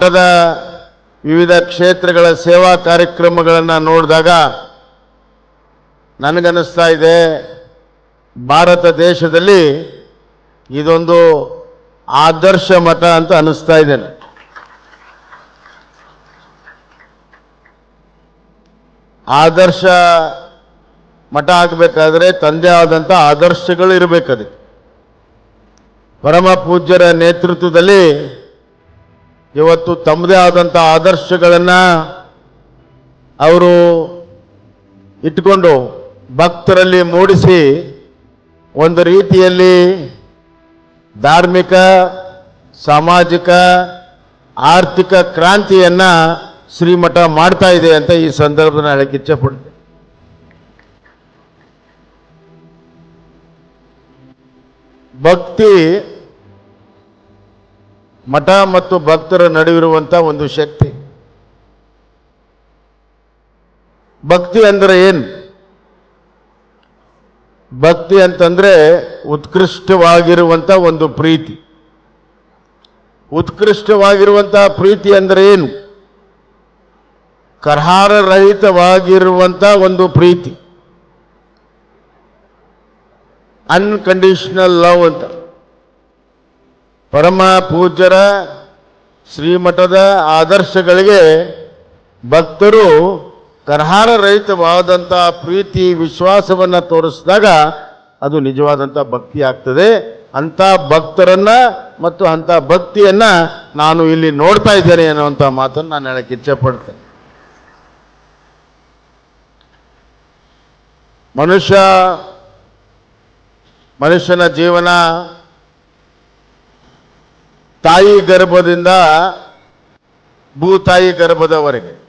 ಮಠದ ವಿವಿಧ ಕ್ಷೇತ್ರಗಳ ಸೇವಾ ಕಾರ್ಯಕ್ರಮಗಳನ್ನು ನೋಡಿದಾಗ ನನಗನ್ನಿಸ್ತಾ ಇದೆ, ಭಾರತ ದೇಶದಲ್ಲಿ ಇದೊಂದು ಆದರ್ಶ ಮಠ ಅಂತ ಅನ್ನಿಸ್ತಾ ಇದೆ ಆದರ್ಶ ಮಠ ಆಗಬೇಕಾದ್ರೆ ತಂದೆ ಆದಂಥ ಆದರ್ಶಗಳು ಇರಬೇಕದು. ಪರಮ ಪೂಜ್ಯರ ನೇತೃತ್ವದಲ್ಲಿ ಇವತ್ತು ತಮ್ಮದೇ ಆದಂಥ ಆದರ್ಶಗಳನ್ನು ಅವರು ಇಟ್ಕೊಂಡು ಭಕ್ತರಲ್ಲಿ ಮೂಡಿಸಿ ಒಂದು ರೀತಿಯಲ್ಲಿ ಧಾರ್ಮಿಕ, ಸಾಮಾಜಿಕ, ಆರ್ಥಿಕ ಕ್ರಾಂತಿಯನ್ನು ಶ್ರೀಮಠ ಮಾಡ್ತಾ ಇದೆ ಅಂತ ಈ ಸಂದರ್ಭದಲ್ಲಿ ಹೇಳಕ್ಕೆ ಇಚ್ಛೆಪಡ್ತೀನಿ ಭಕ್ತಿ ಮಠ ಮತ್ತು ಭಕ್ತರ ನಡುವಿರುವಂಥ ಒಂದು ಶಕ್ತಿ. ಭಕ್ತಿ ಅಂದರೆ ಏನು? ಭಕ್ತಿ ಅಂತಂದರೆ ಉತ್ಕೃಷ್ಟವಾಗಿರುವಂಥ ಒಂದು ಪ್ರೀತಿ. ಉತ್ಕೃಷ್ಟವಾಗಿರುವಂಥ ಪ್ರೀತಿ ಅಂದರೆ ಏನು? ಕರ್ಹಾರರಹಿತವಾಗಿರುವಂಥ ಒಂದು ಪ್ರೀತಿ. ಅನ್ಕಂಡೀಷನಲ್ ಲವ್ ಅಂತ. ಪರಮ ಪೂಜ್ಯರ ಶ್ರೀಮಠದ ಆದರ್ಶಗಳಿಗೆ ಭಕ್ತರು ಕರಹಾರ ರಹಿತವಾದಂಥ ಪ್ರೀತಿ ವಿಶ್ವಾಸವನ್ನು ತೋರಿಸಿದಾಗ ಅದು ನಿಜವಾದಂಥ ಭಕ್ತಿ ಆಗ್ತದೆ ಅಂಥ ಭಕ್ತರನ್ನ ಮತ್ತು ಅಂಥ ಭಕ್ತಿಯನ್ನ ನಾನು ಇಲ್ಲಿ ನೋಡ್ತಾ ಇದ್ದೇನೆ ಅನ್ನುವಂಥ ಮಾತನ್ನು ನಾನು ಹೇಳಕ್ಕೆ ಇಚ್ಛೆಪಡ್ತೇನೆ ಮನುಷ್ಯ ಮನುಷ್ಯನ ಜೀವನ ತಾಯಿ ಗರ್ಭದಿಂದ ಭೂತಾಯಿ ಗರ್ಭದವರೆಗೆ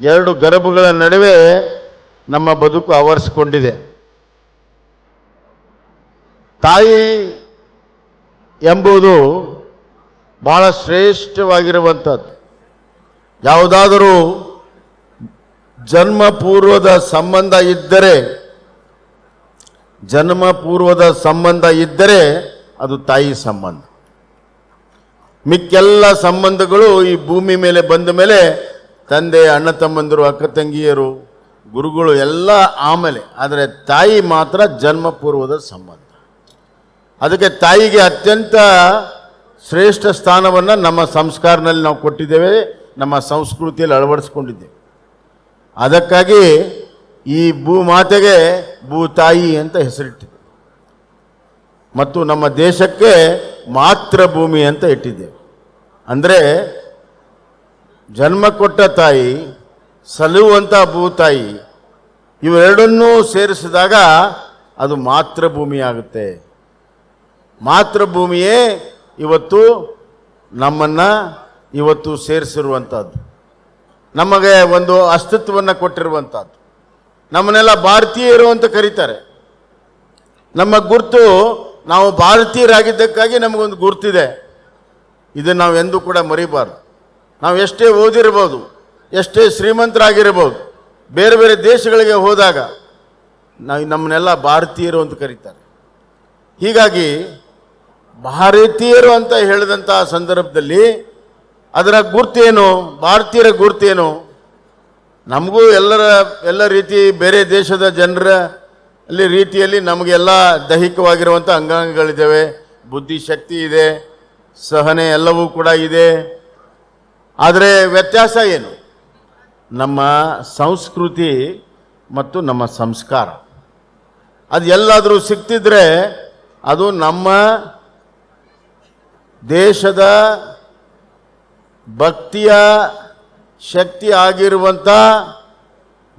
ಎರಡು ಗರ್ಭಗಳ ನಡುವೆ ನಮ್ಮ ಬದುಕು ಆವರಿಸಿಕೊಂಡಿದೆ. ತಾಯಿ ಎಂಬುದು ಬಹಳ ಶ್ರೇಷ್ಠವಾಗಿರುವಂಥದ್ದು. ಯಾವುದಾದರೂ ಜನ್ಮ ಪೂರ್ವದ ಸಂಬಂಧ ಇದ್ದರೆ, ಜನ್ಮ ಪೂರ್ವದ ಸಂಬಂಧ ಇದ್ದರೆ ಅದು ತಾಯಿ ಸಂಬಂಧ. ಮಿಕ್ಕೆಲ್ಲ ಸಂಬಂಧಗಳು ಈ ಭೂಮಿ ಮೇಲೆ ಬಂದ ಮೇಲೆ ತಂದೆ ಅಣ್ಣ ತಮ್ಮಂದಿರು, ಅಕ್ಕ ತಂಗಿಯರು, ಗುರುಗಳು ಎಲ್ಲ ಆಮೇಲೆ, ಆದರೆ ತಾಯಿ ಮಾತ್ರ ಜನ್ಮ ಪೂರ್ವದ ಸಂಬಂಧ. ಅದಕ್ಕೆ ತಾಯಿಗೆ ಅತ್ಯಂತ ಶ್ರೇಷ್ಠ ಸ್ಥಾನವನ್ನು ನಮ್ಮ ಸಂಸ್ಕಾರನಲ್ಲಿ ನಾವು ಕೊಟ್ಟಿದ್ದೇವೆ, ನಮ್ಮ ಸಂಸ್ಕೃತಿಯಲ್ಲಿ ಅಳವಡಿಸ್ಕೊಂಡಿದ್ದೇವೆ. ಅದಕ್ಕಾಗಿ ಈ ಭೂಮಾತೆಗೆ ಭೂತಾಯಿ ಅಂತ ಹೆಸರಿಟ್ಟಿದೆ ಮತ್ತು ನಮ್ಮ ದೇಶಕ್ಕೆ ಮಾತೃಭೂಮಿ ಅಂತ ಇಟ್ಟಿದ್ದೇವೆ ಅಂದರೆ ಜನ್ಮ ಕೊಟ್ಟ ತಾಯಿ ಸಲುವಂಥ ಭೂತಾಯಿ ಇವೆರಡನ್ನೂ ಸೇರಿಸಿದಾಗ ಅದು ಮಾತೃಭೂಮಿ ಆಗುತ್ತೆ. ಮಾತೃಭೂಮಿಯೇ ಇವತ್ತು ನಮ್ಮನ್ನು ಇವತ್ತು ಸೇರಿಸಿರುವಂಥದ್ದು ನಮಗೆ ಒಂದು ಅಸ್ತಿತ್ವವನ್ನು ಕೊಟ್ಟಿರುವಂಥದ್ದು ನಮ್ಮನ್ನೆಲ್ಲ ಭಾರತೀಯರು ಅಂತ ಕರೀತಾರೆ. ನಮ್ಮ ಗುರುತು ನಾವು ಭಾರತೀಯರಾಗಿದ್ದಕ್ಕಾಗಿ ನಮಗೊಂದು ಗುರುತಿದೆ. ಇದನ್ನು ನಾವು ಎಂದೂ ಕೂಡ ಮರಿಬಾರ್ದು. ನಾವು ಎಷ್ಟೇ ಓದಿರ್ಬೋದು, ಎಷ್ಟೇ ಶ್ರೀಮಂತರಾಗಿರ್ಬೋದು, ಬೇರೆ ಬೇರೆ ದೇಶಗಳಿಗೆ ಹೋದಾಗ ನಾವು ನಮ್ಮನ್ನೆಲ್ಲ ಭಾರತೀಯರು ಅಂತ ಕರೀತಾರೆ. ಹೀಗಾಗಿ ಭಾರತೀಯರು ಅಂತ ಹೇಳಿದಂಥ ಸಂದರ್ಭದಲ್ಲಿ ಅದರ ಗುರ್ತೇನು, ಭಾರತೀಯರ ಗುರ್ತೇನು, ನಮಗೂ ಎಲ್ಲರ, ಎಲ್ಲ ರೀತಿ ಬೇರೆ ದೇಶದ ಜನರ ಅಲ್ಲಿ ರೀತಿಯಲ್ಲಿ ನಮಗೆಲ್ಲ ದೈಹಿಕವಾಗಿರುವಂಥ ಅಂಗಾಂಗಗಳಿದ್ದಾವೆ ಬುದ್ಧಿಶಕ್ತಿ ಇದೆ, ಸಹನೆ ಎಲ್ಲವೂ ಕೂಡ ಇದೆ. ಆದರೆ ವ್ಯತ್ಯಾಸ ಏನು? ನಮ್ಮ ಸಂಸ್ಕೃತಿ ಮತ್ತು ನಮ್ಮ ಸಂಸ್ಕಾರ. ಅದು ಎಲ್ಲಾದರೂ ಸಿಕ್ತಿದ್ರೆ ಅದು ನಮ್ಮ ದೇಶದ ಭಕ್ತಿಯ ಶಕ್ತಿ ಆಗಿರುವಂಥ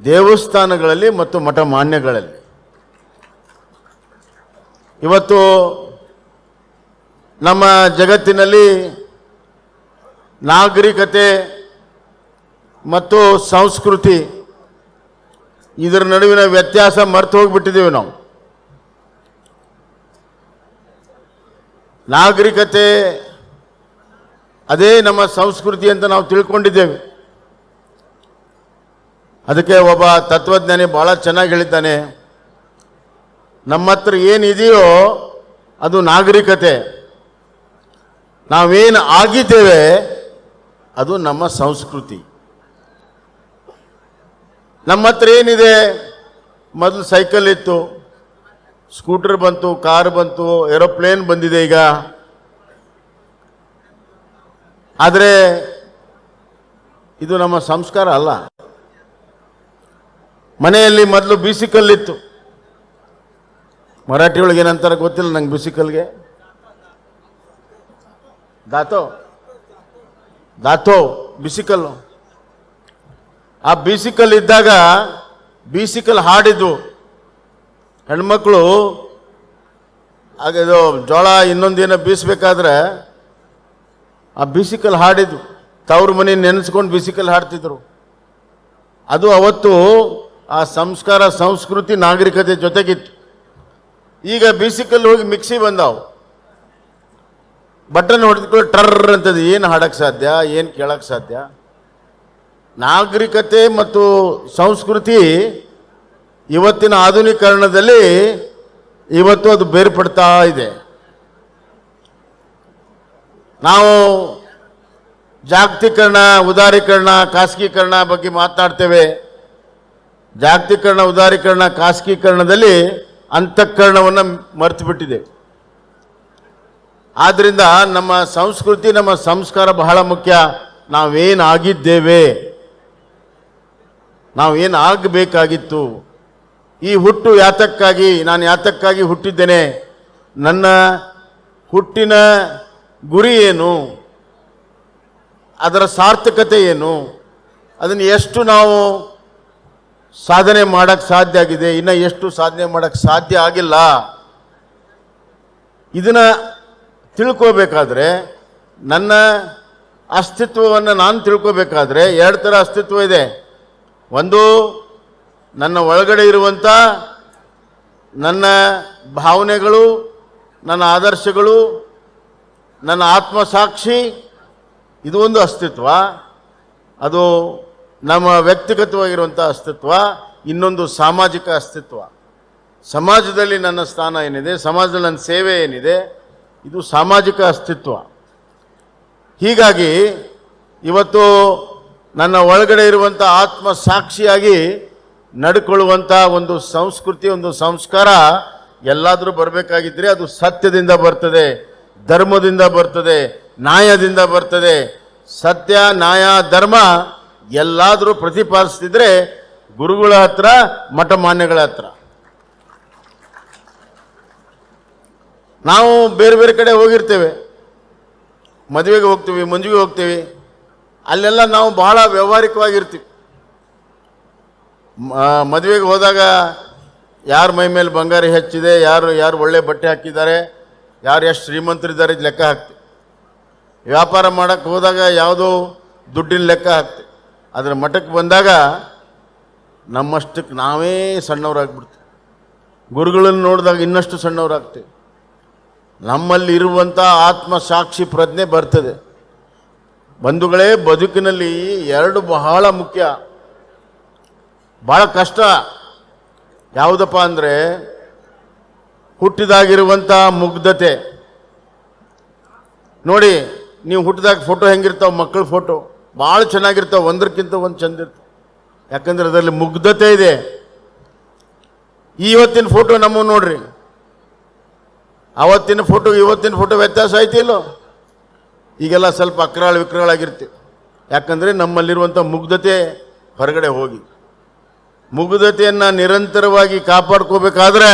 ದೇವಸ್ಥಾನಗಳಲ್ಲಿ ಮತ್ತು ಮಠ ಮಾನ್ಯಗಳಲ್ಲಿ. ಇವತ್ತು ನಮ್ಮ ಜಗತ್ತಿನಲ್ಲಿ ನಾಗರಿಕತೆ ಮತ್ತು ಸಂಸ್ಕೃತಿ ಇದರ ನಡುವಿನ ವ್ಯತ್ಯಾಸ ಮರೆತು ಹೋಗಿಬಿಟ್ಟಿದ್ದೀವಿ ನಾವು. ನಾಗರಿಕತೆ ಅದೇ ನಮ್ಮ ಸಂಸ್ಕೃತಿ ಅಂತ ನಾವು ತಿಳ್ಕೊಂಡಿದ್ದೇವೆ. ಅದಕ್ಕೆ ಒಬ್ಬ ತತ್ವಜ್ಞಾನಿ ಭಾಳ ಚೆನ್ನಾಗಿ ಹೇಳಿದ್ದಾನೆ. ನಮ್ಮ ಹತ್ರ ಏನಿದೆಯೋ ಅದು ನಾಗರಿಕತೆ. ನಾವೇನು ಆಗಿದ್ದೇವೆ, ಅದು ನಮ್ಮ ಸಂಸ್ಕೃತಿ. ನಮ್ಮ ಹತ್ರ ಏನಿದೆ? ಮೊದಲು ಸೈಕಲ್ ಇತ್ತು. ಸ್ಕೂಟರ್ ಬಂತು, ಕಾರ್ ಬಂತು, ಏರೋಪ್ಲೇನ್ ಬಂದಿದೆ ಈಗ. ಆದರೆ, ಇದು ನಮ್ಮ ಸಂಸ್ಕಾರ ಅಲ್ಲ. ಮನೆಯಲ್ಲಿ ಮೊದಲು ಬೀಸಿಕಲ್ಲಿತ್ತು. ಮರಾಠಿ ಒಳಗೆ ಏನಂತಾರೆ ಗೊತ್ತಿಲ್ಲ ನಂಗೆ ಬಿಸಿಕಲ್ಗೆ? ದಾತೋ. ದಾತೋ, ಬಿಸಿಕಲ್ಲು. ಆ ಬಿಸಿಕಲ್ ಇದ್ದಾಗ ಬಿಸಿಕಲ್ ಹಾಡಿದ್ವು ಹೆಣ್ಮಕ್ಳು ಇದು ಜೋಳ ಇನ್ನೊಂದೇನ ಬೀಸಬೇಕಾದ್ರೆ ಆ ಬಿಸಿಕಲ್ ಹಾಡಿದ್ವು ತವ್ರ ಮನೆ ನೆನೆಸ್ಕೊಂಡು ಬಿಸಿಕಲ್ ಹಾಡ್ತಿದ್ರು. ಅದು ಅವತ್ತು ಆ ಸಂಸ್ಕಾರ, ಸಂಸ್ಕೃತಿ, ನಾಗರಿಕತೆ ಜೊತೆಗಿತ್ತು. ಈಗ ಬೇಸಿಕಲ್ಲಿ ಹೋಗಿ ಮಿಕ್ಸಿ ಬಂದಾವು. ಬಟನ್ ಹೊಡೆದ್ಕೊಳ್ಳಿ ಟರ್ರ್ ಅಂತದ್ದು, ಏನು ಹಾಡಕ್ಕೆ ಸಾಧ್ಯ, ಏನು ಕೇಳಕ್ಕೆ ಸಾಧ್ಯ? ನಾಗರಿಕತೆ ಮತ್ತು ಸಂಸ್ಕೃತಿ ಇವತ್ತಿನ ಆಧುನೀಕರಣದಲ್ಲಿ ಇವತ್ತು ಅದು ಬೇರ್ಪಡ್ತಾ ಇದೆ. ನಾವು ಜಾಗತೀಕರಣ, ಉದಾರೀಕರಣ, ಖಾಸಗೀಕರಣ ಬಗ್ಗೆ ಮಾತನಾಡ್ತೇವೆ ಜಾಗತೀಕರಣ, ಉದಾರೀಕರಣ, ಖಾಸಗೀಕರಣದಲ್ಲಿ ಅಂತಃಕರಣವನ್ನು ಮರೆತು ಬಿಟ್ಟಿದೆ ಆದ್ದರಿಂದ ನಮ್ಮ ಸಂಸ್ಕೃತಿ, ನಮ್ಮ ಸಂಸ್ಕಾರ ಬಹಳ ಮುಖ್ಯ. ನಾವೇನಾಗಿದ್ದೇವೆ? ನಾವೇನು ಆಗಬೇಕಾಗಿತ್ತು ಈ ಹುಟ್ಟು ಯಾತಕ್ಕಾಗಿ, ನಾನು ಯಾತಕ್ಕಾಗಿ ಹುಟ್ಟಿದ್ದೇನೆ? ನನ್ನ ಹುಟ್ಟಿನ ಗುರಿ ಏನು? ಅದರ ಸಾರ್ಥಕತೆ ಏನು? ಅದನ್ನು ಎಷ್ಟು ನಾವು ಸಾಧನೆ ಮಾಡಕ್ಕೆ ಸಾಧ್ಯ ಆಗಿದೆ, ಇನ್ನು ಎಷ್ಟು ಸಾಧನೆ ಮಾಡಕ್ಕೆ ಸಾಧ್ಯ ಆಗಿಲ್ಲ. ಇದನ್ನು ತಿಳ್ಕೋಬೇಕಾದ್ರೆ, ನನ್ನ ಅಸ್ತಿತ್ವವನ್ನು ನಾನು ತಿಳ್ಕೋಬೇಕಾದ್ರೆ ಎರಡು ಥರ ಅಸ್ತಿತ್ವ ಇದೆ. ಒಂದು, ನನ್ನ ಒಳಗಡೆ ಇರುವಂಥ ನನ್ನ ಭಾವನೆಗಳು, ನನ್ನ ಆದರ್ಶಗಳು, ನನ್ನ ಆತ್ಮಸಾಕ್ಷಿ, ಇದು ಒಂದು ಅಸ್ತಿತ್ವ. ಅದು ನಮ್ಮ ವ್ಯಕ್ತಿಗತವಾಗಿರುವಂಥ ಅಸ್ತಿತ್ವ, ಇನ್ನೊಂದು ಸಾಮಾಜಿಕ ಅಸ್ತಿತ್ವ. ಸಮಾಜದಲ್ಲಿ ನನ್ನ ಸ್ಥಾನ ಏನಿದೆ, ಸಮಾಜದಲ್ಲಿ ನನ್ನ ಸೇವೆ ಏನಿದೆ, ಇದು ಸಾಮಾಜಿಕ ಅಸ್ತಿತ್ವ. ಹೀಗಾಗಿ ಇವತ್ತು ನನ್ನ ಒಳಗಡೆ ಇರುವಂಥ ಆತ್ಮ ಸಾಕ್ಷಿಯಾಗಿ ನಡ್ಕೊಳ್ಳುವಂಥ ಒಂದು ಸಂಸ್ಕೃತಿ, ಒಂದು ಸಂಸ್ಕಾರ ಎಲ್ಲಾದರೂ ಬರಬೇಕಾಗಿದ್ದರೆ ಅದು ಸತ್ಯದಿಂದ ಬರ್ತದೆ, ಧರ್ಮದಿಂದ ಬರ್ತದೆ, ನ್ಯಾಯದಿಂದ ಬರ್ತದೆ. ಸತ್ಯ, ನ್ಯಾಯ, ಧರ್ಮ ಎಲ್ಲಾದರೂ ಪ್ರತಿಪಾದಿಸ್ತಿದ್ರೆ ಗುರುಗಳ ಹತ್ರ ಮಠಮಾನ್ಯಗಳ ಹತ್ರ. ನಾವು ಬೇರೆ ಬೇರೆ ಕಡೆ ಹೋಗಿರ್ತೇವೆ. ಮದುವೆಗೆ ಹೋಗ್ತೀವಿ, ಮಂಜುಗೆ ಹೋಗ್ತೀವಿ. ಅಲ್ಲೆಲ್ಲ ನಾವು ಬಹಳ ವ್ಯಾವಹಾರಿಕವಾಗಿರ್ತೀವಿ. ಮದುವೆಗೆ ಹೋದಾಗ ಯಾರ ಮೈ ಮೇಲೆ ಬಂಗಾರ ಹೆಚ್ಚಿದೆ, ಯಾರು ಯಾರು ಒಳ್ಳೆ ಬಟ್ಟೆ ಹಾಕಿದ್ದಾರೆ, ಯಾರು ಎಷ್ಟು ಶ್ರೀಮಂತರಿದ್ದಾರೆ ಲೆಕ್ಕ ಹಾಕ್ತೀವಿ. ವ್ಯಾಪಾರ ಮಾಡೋಕ್ಕೆ ಹೋದಾಗ ಯಾವುದೋ ದುಡ್ಡಿನ ಲೆಕ್ಕ ಹಾಕ್ತೀವಿ. ಅದರ ಮಠಕ್ಕೆ ಬಂದಾಗ ನಮ್ಮಷ್ಟಕ್ಕೆ ನಾವೇ ಸಣ್ಣವರಾಗ್ಬಿಡ್ತೀವಿ. ಗುರುಗಳನ್ನು ನೋಡಿದಾಗ ಇನ್ನಷ್ಟು ಸಣ್ಣವರಾಗ್ತೀವಿ. ನಮ್ಮಲ್ಲಿ ಇರುವಂಥ ಆತ್ಮ ಸಾಕ್ಷಿ ಪ್ರಜ್ಞೆ ಬರ್ತದೆ. ಬಂಧುಗಳೇ, ಬದುಕಿನಲ್ಲಿ ಎರಡು ಬಹಳ ಮುಖ್ಯ. ಭಾಳ ಕಷ್ಟ. ಯಾವುದಪ್ಪ ಅಂದರೆ ಹುಟ್ಟಿದಾಗಿರುವಂಥ ಮುಗ್ಧತೆ. ನೋಡಿ, ನೀವು ಹುಟ್ಟಿದಾಗ ಫೋಟೋ ಹೆಂಗಿರ್ತಾವೆ? ಮಕ್ಕಳ ಫೋಟೋ. ಭಾಳ ಚೆನ್ನಾಗಿರ್ತಾವೆ ಒಂದಕ್ಕಿಂತ ಒಂದು ಚಂದ ಯಾಕಂದ್ರೆ ಅದರಲ್ಲಿ ಮುಗ್ಧತೆ ಇದೆ. ಇವತ್ತಿನ ಫೋಟೋ ನಮ್ಮ ನೋಡ್ರಿ. ಅವತ್ತಿನ ಫೋಟೋ ಇವತ್ತಿನ ಫೋಟೋ ವ್ಯತ್ಯಾಸ ಐತಿಲ್ಲೋ ಈಗೆಲ್ಲ ಸ್ವಲ್ಪ ಅಕ್ರಾಳ ವಿಕ್ರಾಳಾಗಿರ್ತೀವಿ ಯಾಕಂದರೆ ನಮ್ಮಲ್ಲಿರುವಂಥ ಮುಗ್ಧತೆ ಹೊರಗಡೆ ಹೋಗಿ. ಮುಗ್ಧತೆಯನ್ನು ನಿರಂತರವಾಗಿ ಕಾಪಾಡ್ಕೋಬೇಕಾದ್ರೆ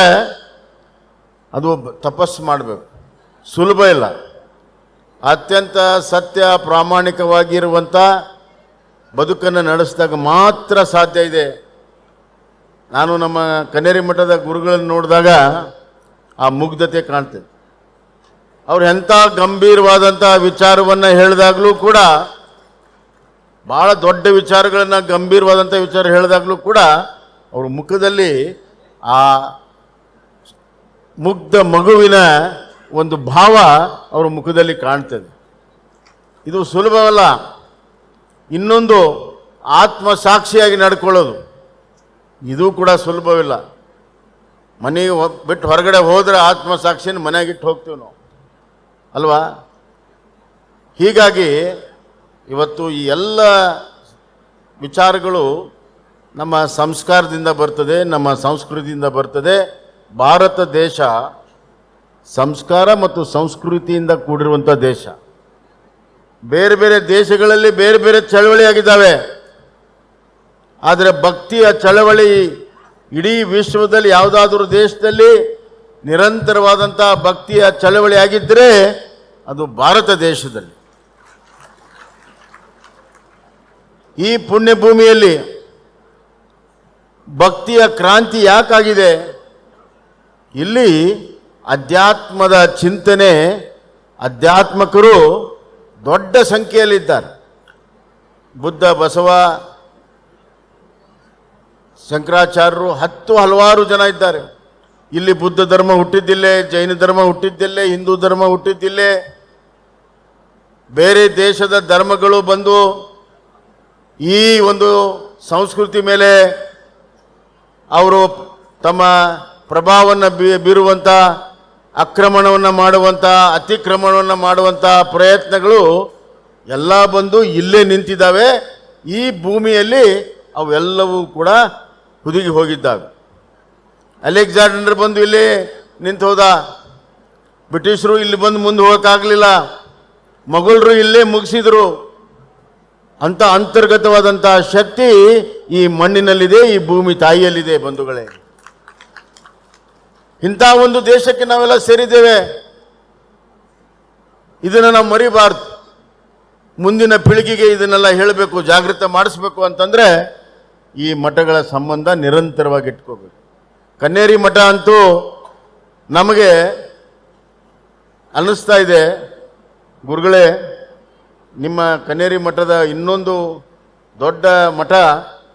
ಅದು ತಪಸ್ಸು ಮಾಡಬೇಕು. ಸುಲಭ ಇಲ್ಲ. ಅತ್ಯಂತ ಸತ್ಯ ಪ್ರಾಮಾಣಿಕವಾಗಿರುವಂಥ ಬದುಕನ್ನು ನಡೆಸಿದಾಗ ಮಾತ್ರ ಸಾಧ್ಯ ಇದೆ. ನಾನು ನಮ್ಮ ಕನೇರಿ ಮಠದ ಗುರುಗಳನ್ನು ನೋಡಿದಾಗ ಆ ಮುಗ್ಧತೆ ಕಾಣ್ತೇನೆ ಅವ್ರು ಎಂಥ ಗಂಭೀರವಾದಂಥ ವಿಚಾರವನ್ನು ಹೇಳಿದಾಗಲೂ ಕೂಡ ಭಾಳ ದೊಡ್ಡ ವಿಚಾರಗಳನ್ನು ಗಂಭೀರವಾದಂಥ ವಿಚಾರ ಹೇಳಿದಾಗಲೂ ಕೂಡ ಅವ್ರ ಮುಖದಲ್ಲಿ ಆ ಮುಗ್ಧ ಮಗುವಿನ ಒಂದು ಭಾವ ಅವರ ಮುಖದಲ್ಲಿ ಕಾಣ್ತದೆ. ಇದು ಸುಲಭವಲ್ಲ. ಇನ್ನೊಂದು ಆತ್ಮ ಸಾಕ್ಷಿಯಾಗಿ ನಡ್ಕೊಳ್ಳೋದು. ಇದು ಕೂಡ ಸುಲಭವಿಲ್ಲ. ಮನೆಗೆ ಬಿಟ್ಟು ಹೊರಗಡೆ ಹೋದರೆ ಆತ್ಮ ಸಾಕ್ಷಿನ ಮನೆಯಾಗಿಟ್ಟು ಹೋಗ್ತೀವಿ ನಾವು. ಅಲ್ವಾ? ಹೀಗಾಗಿ ಇವತ್ತು ಈ ಎಲ್ಲ ವಿಚಾರಗಳು ನಮ್ಮ ಸಂಸ್ಕಾರದಿಂದ ಬರ್ತದೆ, ನಮ್ಮ ಸಂಸ್ಕೃತಿಯಿಂದ ಬರ್ತದೆ. ಭಾರತ ದೇಶ ಸಂಸ್ಕಾರ ಮತ್ತು ಸಂಸ್ಕೃತಿಯಿಂದ ಕೂಡಿರುವಂಥ ದೇಶ. ಬೇರೆ ಬೇರೆ ದೇಶಗಳಲ್ಲಿ ಬೇರೆ ಬೇರೆ ಚಳವಳಿ ಆಗಿದ್ದಾವೆ ಆದರೆ ಭಕ್ತಿಯ ಚಳವಳಿ ಇಡೀ ವಿಶ್ವದಲ್ಲಿ ಯಾವುದಾದ್ರೂ ದೇಶದಲ್ಲಿ ನಿರಂತರವಾದಂಥ ಭಕ್ತಿಯ ಚಳವಳಿ ಆಗಿದ್ದರೆ ಅದು ಭಾರತ ದೇಶದಲ್ಲಿ. ಈ ಪುಣ್ಯಭೂಮಿಯಲ್ಲಿ ಭಕ್ತಿಯ ಕ್ರಾಂತಿ ಯಾಕಾಗಿದೆ? ಇಲ್ಲಿ ಅಧ್ಯಾತ್ಮದ ಚಿಂತನೆ ಅಧ್ಯಾತ್ಮಕರು ದೊಡ್ಡ ಸಂಖ್ಯೆಯಲ್ಲಿದ್ದಾರೆ. ಬುದ್ಧ, ಬಸವ, ಶಂಕರಾಚಾರ್ಯರು ಹತ್ತು ಹಲವಾರು ಜನ ಇದ್ದಾರೆ. ಇಲ್ಲಿ ಬುದ್ಧ ಧರ್ಮ ಹುಟ್ಟಿದ್ದಿಲ್ಲೇ, ಜೈನ ಧರ್ಮ ಹುಟ್ಟಿದ್ದಿಲ್ಲೇ, ಹಿಂದೂ ಧರ್ಮ ಹುಟ್ಟಿದ್ದಿಲ್ಲೇ, ಬೇರೆ ದೇಶದ ಧರ್ಮಗಳು ಬಂದು ಈ ಒಂದು ಸಂಸ್ಕೃತಿ ಮೇಲೆ ಅವರು ತಮ್ಮ ಪ್ರಭಾವವನ್ನು ಬೀರುವಂಥ ಆಕ್ರಮಣವನ್ನು ಮಾಡುವಂಥ ಅತಿಕ್ರಮಣವನ್ನು ಮಾಡುವಂಥ ಪ್ರಯತ್ನಗಳು ಎಲ್ಲ ಬಂದು ಇಲ್ಲೇ ನಿಂತಿದ್ದಾವೆ. ಈ ಭೂಮಿಯಲ್ಲಿ ಅವೆಲ್ಲವೂ ಕೂಡ ಹುದುಗಿ ಹೋಗಿದ್ದಾವೆ. ಅಲೆಕ್ಸಾಂಡರ್ ಬಂದು ಇಲ್ಲಿ ನಿಂತು ಹೋದ. ಬ್ರಿಟಿಷರು ಇಲ್ಲಿ ಬಂದು ಮುಂದೆ ಹೋಗೋಕ್ಕಾಗಲಿಲ್ಲ. ಮೊಘಲರು ಇಲ್ಲೇ ಮುಗಿಸಿದ್ರು. ಅಂತ ಅಂತರ್ಗತವಾದಂಥ ಶಕ್ತಿ ಈ ಮಣ್ಣಿನಲ್ಲಿದೆ, ಈ ಭೂಮಿ ತಾಯಿಯಲ್ಲಿದೆ ಬಂಧುಗಳೇ. ಇಂಥ ಒಂದು ದೇಶಕ್ಕೆ ನಾವೆಲ್ಲ ಸೇರಿದ್ದೇವೆ. ಇದನ್ನು ನಾವು ಮರಿಬಾರ್ದು. ಮುಂದಿನ ಪೀಳಿಗೆಗೆ ಇದನ್ನೆಲ್ಲ ಹೇಳಬೇಕು, ಜಾಗೃತ ಮಾಡಿಸ್ಬೇಕು ಅಂತಂದರೆ ಈ ಮಠಗಳ ಸಂಬಂಧ ನಿರಂತರವಾಗಿ ಇಟ್ಕೋಬೇಕು. ಕನ್ನೇರಿ ಮಠ ಅಂತೂ ನಮಗೆ ಅನ್ನಿಸ್ತಾ ಇದೆ. ಗುರುಗಳೇ, ನಿಮ್ಮ ಕನ್ನೇರಿ ಮಠದ ಇನ್ನೊಂದು ದೊಡ್ಡ ಮಠ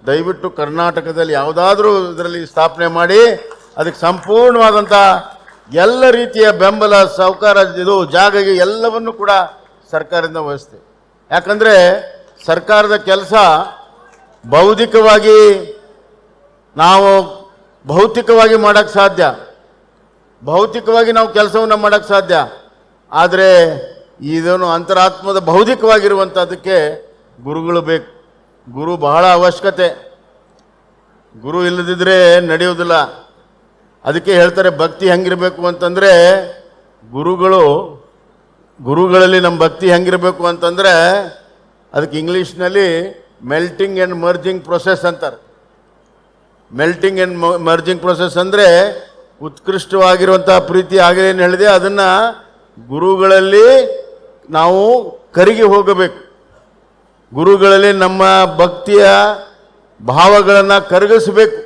ದಯವಿಟ್ಟು ಕರ್ನಾಟಕದಲ್ಲಿ ಯಾವುದಾದ್ರೂ ಇದರಲ್ಲಿ ಸ್ಥಾಪನೆ ಮಾಡಿ ಅದಕ್ಕೆ ಸಂಪೂರ್ಣವಾದಂಥ ಎಲ್ಲ ರೀತಿಯ ಬೆಂಬಲ ಸಹಕಾರ ಇದು ಜಾಗಗೆ ಎಲ್ಲವನ್ನು ಕೂಡ ಸರ್ಕಾರದಿಂದ ವಹಿಸ್ತೇವೆ ಯಾಕಂದರೆ ಸರ್ಕಾರದ ಕೆಲಸ ಬೌದ್ಧಿಕವಾಗಿ ನಾವು ಭೌತಿಕವಾಗಿ ಮಾಡೋಕ್ಕೆ ಸಾಧ್ಯ. ಭೌತಿಕವಾಗಿ ನಾವು ಕೆಲಸವನ್ನು ಮಾಡೋಕ್ಕೆ ಸಾಧ್ಯ. ಆದರೆ ಇದನ್ನು ಅಂತರಾತ್ಮದ ಬೌದ್ಧಿಕವಾಗಿರುವಂಥದ್ದಕ್ಕೆ ಗುರುಗಳು ಬೇಕು. ಗುರು ಬಹಳ ಅವಶ್ಯಕತೆ. ಗುರು ಇಲ್ಲದಿದ್ದರೆ ನಡೆಯೋದಿಲ್ಲ ಅದಕ್ಕೆ ಹೇಳ್ತಾರೆ ಭಕ್ತಿ ಹೆಂಗಿರಬೇಕು ಅಂತಂದರೆ ಗುರುಗಳು, ಗುರುಗಳಲ್ಲಿ ನಮ್ಮ ಭಕ್ತಿ ಹೆಂಗಿರಬೇಕು ಅಂತಂದರೆ ಅದಕ್ಕೆ ಇಂಗ್ಲೀಷ್ನಲ್ಲಿ ಮೆಲ್ಟಿಂಗ್ ಆ್ಯಂಡ್ ಮರ್ಜಿಂಗ್ ಪ್ರೊಸೆಸ್ ಅಂತಾರೆ. ಮೆಲ್ಟಿಂಗ್ ಆ್ಯಂಡ್ ಮರ್ಜಿಂಗ್ ಪ್ರೊಸೆಸ್ ಅಂದರೆ ಉತ್ಕೃಷ್ಟವಾಗಿರುವಂಥ ಪ್ರೀತಿ ಆಗಲಿ ಏನು ಹೇಳಿದೆ, ಅದನ್ನು ಗುರುಗಳಲ್ಲಿ ನಾವು ಕರಿಗೆ ಹೋಗಬೇಕು. ಗುರುಗಳಲ್ಲಿ ನಮ್ಮ ಭಕ್ತಿಯ ಭಾವಗಳನ್ನು ಕರಗಿಸಬೇಕು.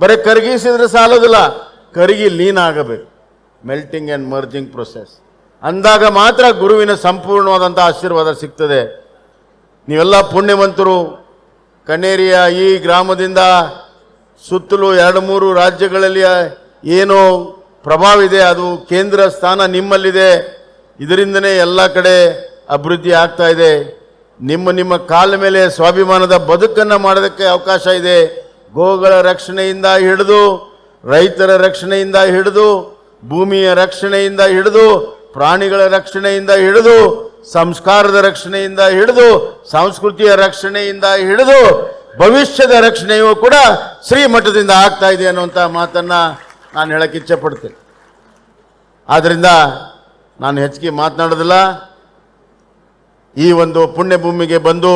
ಬರೀ ಕರಗಿಸಿದ್ರೆ ಸಾಲೋದಿಲ್ಲ. ಕರಗಿ ಲೀನ್ ಆಗಬೇಕು. ಮೆಲ್ಟಿಂಗ್ ಆ್ಯಂಡ್ ಮರ್ಜಿಂಗ್ ಪ್ರೊಸೆಸ್ ಅಂದಾಗ ಮಾತ್ರ ಗುರುವಿನ ಸಂಪೂರ್ಣವಾದಂಥ ಆಶೀರ್ವಾದ ಸಿಗ್ತದೆ. ನೀವೆಲ್ಲ ಪುಣ್ಯವಂತರು. ಕಣ್ಣೇರಿಯ ಈ ಗ್ರಾಮದಿಂದ ಸುತ್ತಲೂ ಎರಡು ಮೂರು ರಾಜ್ಯಗಳಲ್ಲಿ ಏನು ಪ್ರಭಾವ ಇದೆ. ಅದು ಕೇಂದ್ರ ಸ್ಥಾನ ನಿಮ್ಮಲ್ಲಿದೆ. ಇದರಿಂದನೇ ಎಲ್ಲ ಕಡೆ ಅಭಿವೃದ್ಧಿ ಆಗ್ತಾ ಇದೆ. ನಿಮ್ಮ ನಿಮ್ಮ ಕಾಲ ಮೇಲೆ ಸ್ವಾಭಿಮಾನದ ಬದುಕನ್ನು ಮಾಡೋದಕ್ಕೆ ಅವಕಾಶ ಇದೆ. ಗೋಗಳ ರಕ್ಷಣೆಯಿಂದ ಹಿಡಿದು, ರೈತರ ರಕ್ಷಣೆಯಿಂದ ಹಿಡಿದು, ಭೂಮಿಯ ರಕ್ಷಣೆಯಿಂದ ಹಿಡಿದು, ಪ್ರಾಣಿಗಳ ರಕ್ಷಣೆಯಿಂದ ಹಿಡಿದು, ಸಂಸ್ಕಾರದ ರಕ್ಷಣೆಯಿಂದ ಹಿಡಿದು, ಸಂಸ್ಕೃತಿಯ ರಕ್ಷಣೆಯಿಂದ ಹಿಡಿದು, ಭವಿಷ್ಯದ ರಕ್ಷಣೆಯೂ ಕೂಡ ಶ್ರೀಮಠದಿಂದ ಆಗ್ತಾ ಇದೆ ಅನ್ನುವಂಥ ಮಾತನ್ನ ನಾನು ಹೇಳಕ್ಕೆ ಇಚ್ಛೆ ಪಡ್ತೇನೆ ಆದ್ರಿಂದ ನಾನು ಹೆಚ್ಚಿಗೆ ಮಾತನಾಡೋದಿಲ್ಲ. ಈ ಒಂದು ಪುಣ್ಯಭೂಮಿಗೆ ಬಂದು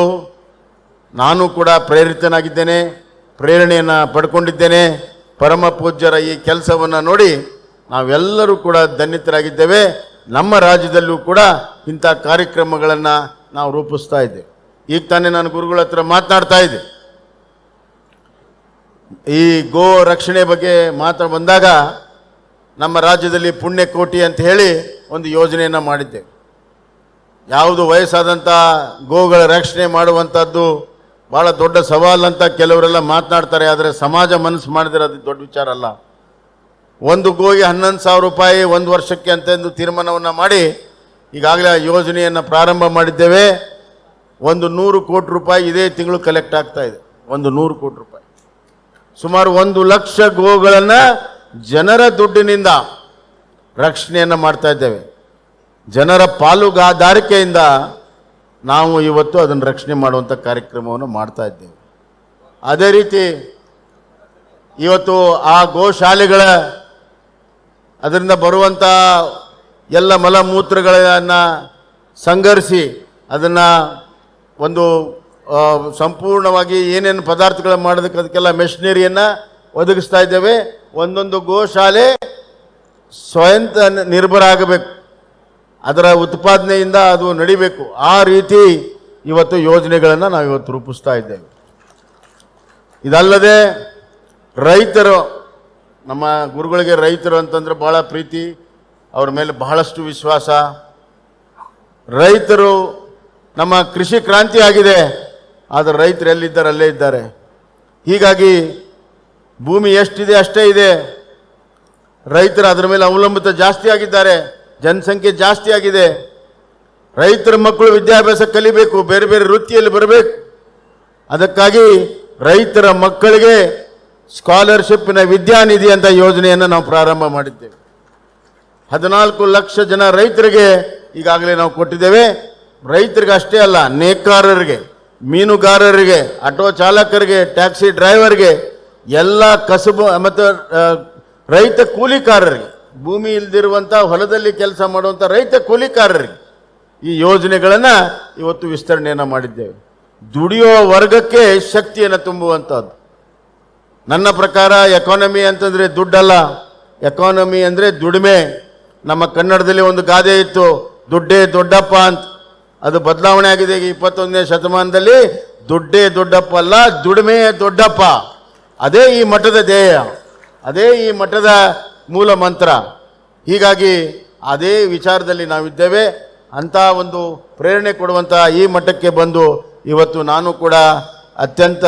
ನಾನು ಕೂಡ ಪ್ರೇರಿತನಾಗಿದ್ದೇನೆ. ಪ್ರೇರಣೆಯನ್ನು ಪಡ್ಕೊಂಡಿದ್ದೇನೆ. ಪರಮ ಪೂಜ್ಯರ ಈ ಕೆಲಸವನ್ನು ನೋಡಿ ನಾವೆಲ್ಲರೂ ಕೂಡ ಧನ್ಯತರಾಗಿದ್ದೇವೆ ನಮ್ಮ ರಾಜ್ಯದಲ್ಲೂ ಕೂಡ ಇಂಥ ಕಾರ್ಯಕ್ರಮಗಳನ್ನು ನಾವು ರೂಪಿಸ್ತಾ ಇದ್ದೇವೆ. ಈಗ ತಾನೇ ನಾನು ಗುರುಗಳ ಹತ್ರ ಮಾತನಾಡ್ತಾ ಇದ್ದೆ. ಈ ಗೋ ರಕ್ಷಣೆ ಬಗ್ಗೆ ಮಾತ್ರ ಬಂದಾಗ ನಮ್ಮ ರಾಜ್ಯದಲ್ಲಿ ಪುಣ್ಯಕೋಟಿ ಅಂತ ಹೇಳಿ ಒಂದು ಯೋಜನೆಯನ್ನು ಮಾಡಿದ್ದೆ. ಯಾವುದು ವಯಸ್ಸಾದಂಥ ಗೋಗಳ ರಕ್ಷಣೆ ಮಾಡುವಂಥದ್ದು ಭಾಳ ದೊಡ್ಡ ಸವಾಲು ಅಂತ ಕೆಲವರೆಲ್ಲ ಮಾತನಾಡ್ತಾರೆ, ಆದರೆ ಸಮಾಜ ಮನಸ್ಸು ಮಾಡಿದ್ರೆ ಅದು ದೊಡ್ಡ ವಿಚಾರ ಅಲ್ಲ. ಒಂದು ಗೋಗೆ ಹನ್ನೊಂದು ಸಾವಿರ ರೂಪಾಯಿ ಒಂದು ವರ್ಷಕ್ಕೆ ಅಂತಂದು ತೀರ್ಮಾನವನ್ನು ಮಾಡಿ, ಈಗಾಗಲೇ ಆ ಯೋಜನೆಯನ್ನು ಪ್ರಾರಂಭ ಮಾಡಿದ್ದೇವೆ. ಒಂದು ನೂರು ಕೋಟಿ ರೂಪಾಯಿ ಇದೇ ತಿಂಗಳು ಕಲೆಕ್ಟ್ ಆಗ್ತಾ ಇದೆ. ಒಂದು ನೂರು ಕೋಟಿ ರೂಪಾಯಿ. ಸುಮಾರು ಒಂದು ಲಕ್ಷ ಗೋಗಳನ್ನು ಜನರ ದುಡ್ಡಿನಿಂದ ರಕ್ಷಣೆಯನ್ನು ಮಾಡ್ತಾ ಇದ್ದೇವೆ. ಜನರ ಪಾಲುಗಾರಿಕೆಯಿಂದ ನಾವು ಇವತ್ತು ಅದನ್ನು ರಕ್ಷಣೆ ಮಾಡುವಂಥ ಕಾರ್ಯಕ್ರಮವನ್ನು ಮಾಡ್ತಾ ಇದ್ದೇವೆ. ಅದೇ ರೀತಿ ಇವತ್ತು ಆ ಗೋಶಾಲೆಗಳ ಅದರಿಂದ ಬರುವಂಥ ಎಲ್ಲ ಮಲಮೂತ್ರಗಳನ್ನು ಸಂಘರಿಸಿ ಅದನ್ನು ಒಂದು ಸಂಪೂರ್ಣವಾಗಿ ಏನೇನು ಪದಾರ್ಥಗಳು ಮಾಡೋದಕ್ಕೆ ಅದಕ್ಕೆಲ್ಲ ಮೆಷಿನರಿಯನ್ನು ಒದಗಿಸ್ತಾ ಇದ್ದೇವೆ. ಒಂದೊಂದು ಗೋಶಾಲೆ ಸ್ವಯಂ ನಿರ್ಭರ ಆಗಬೇಕು. ಅದರ ಉತ್ಪಾದನೆಯಿಂದ ಅದು ನಡಿಬೇಕು. ಆ ರೀತಿ ಇವತ್ತು ಯೋಜನೆಗಳನ್ನು ನಾವು ಇವತ್ತು ರೂಪಿಸ್ತಾ ಇದ್ದೇವೆ. ಇದಲ್ಲದೆ ರೈತರು, ನಮ್ಮ ಗುರುಗಳಿಗೆ ರೈತರು ಅಂತಂದ್ರೆ ಬಹಳ ಪ್ರೀತಿ, ಅವ್ರ ಮೇಲೆ ಬಹಳಷ್ಟು ವಿಶ್ವಾಸ. ರೈತರು ನಮ್ಮ ಕೃಷಿ ಕ್ರಾಂತಿ ಆಗಿದೆ, ಆದರೆ ರೈತರು ಎಲ್ಲಿದ್ದಾರೆ, ಅಲ್ಲೇ ಇದ್ದಾರೆ. ಹೀಗಾಗಿ ಭೂಮಿ ಎಷ್ಟಿದೆ ಅಷ್ಟೇ ಇದೆ. ರೈತರು ಅದರ ಮೇಲೆ ಅವಲಂಬಿತ ಜಾಸ್ತಿ ಆಗಿದ್ದಾರೆ. ಜನಸಂಖ್ಯೆ ಜಾಸ್ತಿ ಆಗಿದೆ. ರೈತರ ಮಕ್ಕಳು ವಿದ್ಯಾಭ್ಯಾಸ ಕಲಿಬೇಕು, ಬೇರೆ ಬೇರೆ ವೃತ್ತಿಯಲ್ಲಿ ಬರಬೇಕು. ಅದಕ್ಕಾಗಿ ರೈತರ ಮಕ್ಕಳಿಗೆ ಸ್ಕಾಲರ್ಶಿಪ್ನ ವಿದ್ಯಾನಿಧಿ ಅಂತ ಯೋಜನೆಯನ್ನು ನಾವು ಪ್ರಾರಂಭ ಮಾಡಿದ್ದೇವೆ. ಹದಿನಾಲ್ಕು ಲಕ್ಷ ಜನ ರೈತರಿಗೆ ಈಗಾಗಲೇ ನಾವು ಕೊಟ್ಟಿದ್ದೇವೆ. ರೈತರಿಗೆ ಅಷ್ಟೇ ಅಲ್ಲ, ನೇಕಾರರಿಗೆ, ಮೀನುಗಾರರಿಗೆ, ಆಟೋ ಚಾಲಕರಿಗೆ, ಟ್ಯಾಕ್ಸಿ ಡ್ರೈವರ್ಗೆ, ಎಲ್ಲ ಕಸಬು, ಮತ್ತು ರೈತ ಕೂಲಿಕಾರರಿಗೆ ಭೂಮಿ ಇಲ್ದಿರುವಂಥ ಹೊಲದಲ್ಲಿ ಕೆಲಸ ಮಾಡುವಂಥ ರೈತ ಕೂಲಿಕಾರರಿಗೆ ಈ ಯೋಜನೆಗಳನ್ನು ಇವತ್ತು ವಿಸ್ತರಣೆಯನ್ನು ಮಾಡಿದ್ದೇವೆ. ದುಡಿಯೋ ವರ್ಗಕ್ಕೆ ಶಕ್ತಿಯನ್ನು ತುಂಬುವಂಥದ್ದು ನನ್ನ ಪ್ರಕಾರ ಎಕಾನಮಿ ಅಂತಂದ್ರೆ ದುಡ್ಡಲ್ಲ. ಎಕಾನಮಿ ಅಂದ್ರೆ ದುಡಿಮೆ. ನಮ್ಮ ಕನ್ನಡದಲ್ಲಿ ಒಂದು ಗಾದೆ ಇತ್ತು, ದುಡ್ಡೇ ದೊಡ್ಡಪ್ಪ ಅಂತ. ಅದು ಬದಲಾವಣೆ ಆಗಿದೆ ಈಗ ಇಪ್ಪತ್ತೊಂದನೇ ಶತಮಾನದಲ್ಲಿ. ದುಡ್ಡೇ ದೊಡ್ಡಪ್ಪ ಅಲ್ಲ, ದುಡಿಮೆ ದೊಡ್ಡಪ್ಪ ಅದೇ ಈ ಮಠದ ಧ್ಯೇಯ. ಅದೇ ಈ ಮಠದ ಮೂಲ ಮಂತ್ರ. ಹೀಗಾಗಿ ಅದೇ ವಿಚಾರದಲ್ಲಿ ನಾವಿದ್ದೇವೆ. ಅಂತ ಒಂದು ಪ್ರೇರಣೆ ಕೊಡುವಂಥ ಈ ಮಠಕ್ಕೆ ಬಂದು ಇವತ್ತು ನಾನು ಕೂಡ ಅತ್ಯಂತ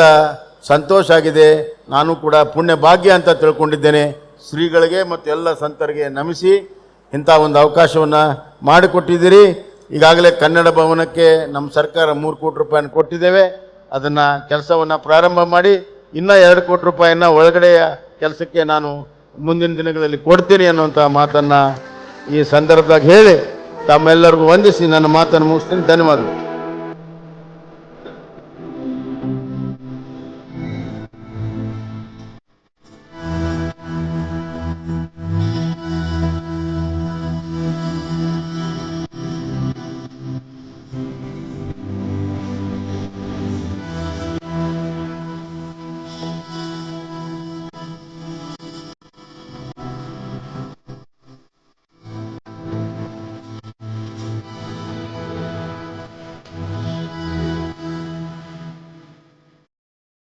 ಸಂತೋಷ ಆಗಿದೆ. ನಾನು ಕೂಡ ಪುಣ್ಯ ಭಾಗ್ಯ ಅಂತ ತಿಳ್ಕೊಂಡಿದ್ದೇನೆ. ಶ್ರೀಗಳಿಗೆ ಮತ್ತು ಎಲ್ಲ ಸಂತರಿಗೆ ನಮಿಸಿ ಇಂಥ ಒಂದು ಅವಕಾಶವನ್ನು ಮಾಡಿಕೊಟ್ಟಿದ್ದೀರಿ. ಈಗಾಗಲೇ ಕನ್ನಡ ಭವನಕ್ಕೆ ನಮ್ಮ ಸರ್ಕಾರ ಮೂರು ಕೋಟಿ ರೂಪಾಯಿನ ಕೊಟ್ಟಿದ್ದೇವೆ. ಅದನ್ನು ಕೆಲಸವನ್ನು ಪ್ರಾರಂಭ ಮಾಡಿ, ಇನ್ನೂ ಎರಡು ಕೋಟಿ ರೂಪಾಯಿನ ಒಳಗಡೆಯ ಕೆಲಸಕ್ಕೆ ನಾನು ಮುಂದಿನ ದಿನಗಳಲ್ಲಿ ಕೊಡ್ತೀನಿ ಅನ್ನುವಂಥ ಮಾತನ್ನು ಈ ಸಂದರ್ಭದಾಗ ಹೇಳಿ ತಮ್ಮೆಲ್ಲರಿಗೂ ವಂದಿಸಿ ನನ್ನ ಮಾತನ್ನು ಮುಗಿಸ್ತೀನಿ. ಧನ್ಯವಾದಗಳು.